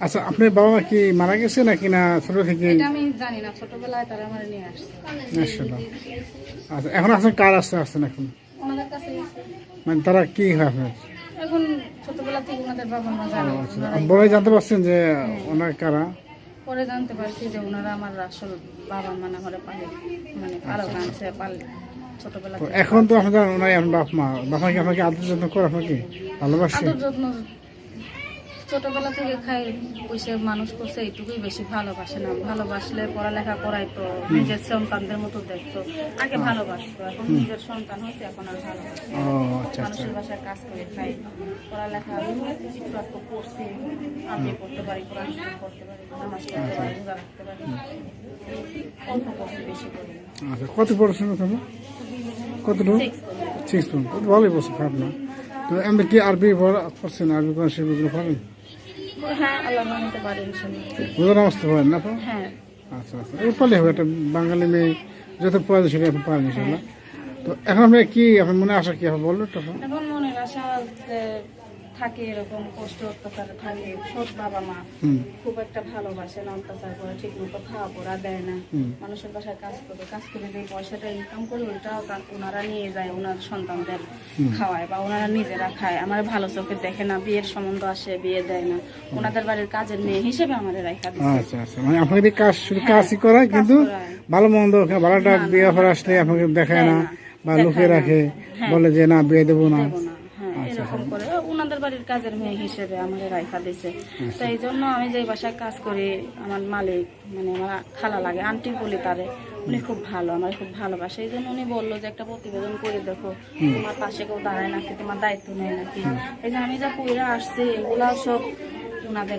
আচ্ছা আপনার বাবা কি মারা গেছে নাকি না ছোট থেকে? আমি জানি না ছোটবেলায় তারা আমার নিয়ে আসছে। আচ্ছা এখন আসলে কার আসতে আসছেন এখন? ওনাদের কাছে মানে তারা কি হয় আপনার? এখন ছোটবেলা থেকে ওনাদের বাবা মা জানে আচ্ছা। ওনারাই- জানতে পারছেন যে ওনার কারা? পরে জানতে পারছি যে ওনারা আমার আসল বাবা মানে আমার পালে মানে পালক আনছে পাল ছোটবেলা এখন তো আপনার আপনার বাপ মা। মা কি আপনাকে আদর যত্ন করে আপনাকে? ভালোবাসে? আদর যত্ন ছোটবেলা থেকে খাই পয়সা মানুষ করছে এইটুকুই বেশি ভালোবাসে না। ভালোবাসলে পড়ালেখা করাইতো নিজের সন্তানদের মতো দেখতো। আগে ভালোবাসতো এখন নিজের সন্তান হয়েছে এখন আর ভালোবাসে আচ্ছা আচ্ছা। মানুষের বাসায় কাজ করে খাই পড়ালেখা আমি আমি পড়তে পারি কোরআন শরীফ পারি নামাজ পড়তে পারি রোজা রাখতে পারি। অল্প পড়ছি বেশি করি। আচ্ছা কত পড়াশোনা তুমি কতটুকু? Six সিক্স পর্যন্ত ভালোই বলছে খারাপ না। তো এমনি কি আরবি পড়া করছেন আরবি কোন সেগুলো পড়েন হ্যাঁ আল্লাহ মানতে পারি রোজা নামাজ তো না হ্যাঁ। আচ্ছা আচ্ছা। পারলে হবে একটা বাঙালি মেয়ে যত প্রয়োজন ছিল এখন পারেন ইনশাল্লাহ তো এখন আপনি কি এখন মনে আসা কি হবে বলল তখন এখন? মনে আশা যে থাকে এরকম কষ্ট অত্যাচার থাকে। সব বাবা মা খুব একটা ভালোবাসে না অত্যাচার করে ঠিক মতো খাওয়া পড়া দেয় না। মানুষের বাসায় কাজ করে কাজ করে যে পয়সাটা ইনকাম করে ওইটাও ওনারা নিয়ে যায় ওনার সন্তানদের খাওয়ায় বা ওনারা নিজেরা খায়। আমার ভালো চোখে দেখে না বিয়ের সম্বন্ধ আসে বিয়ে দেয় না। ওনাদের বাড়ির কাজের মেয়ে হিসেবে আমাদের রাখা আচ্ছা আচ্ছা। মানে আপনাকে দিয়ে কাজ শুধু কাজই করায় কিন্তু ভালো মন্দ ভালোটা বিয়ে করে আসলে আপনাকে দেখায় না বা লুকিয়ে রাখে হ্যাঁ। বলে যে না বিয়ে দেবো না। হ্যাঁ এরকম করে। ওনাদের বাড়ির কাজের মেয়ে হিসেবে আমাদের রাইফা দিছে। তো এই জন্য আমি যে বাসায় কাজ করি আমার মালিক মানে আমার খালা লাগে আন্টি বলি তারে উনি খুব ভালো আমার খুব ভালোবাসে। এই জন্য উনি বলল যে একটা প্রতিবেদন করে দেখো তোমার পাশে কেউ দাঁড়ায় নাকি তোমার দায়িত্ব নেয় নাকি? এই যে আমি যা কইরা আসছি এগুলা সব ওনাদের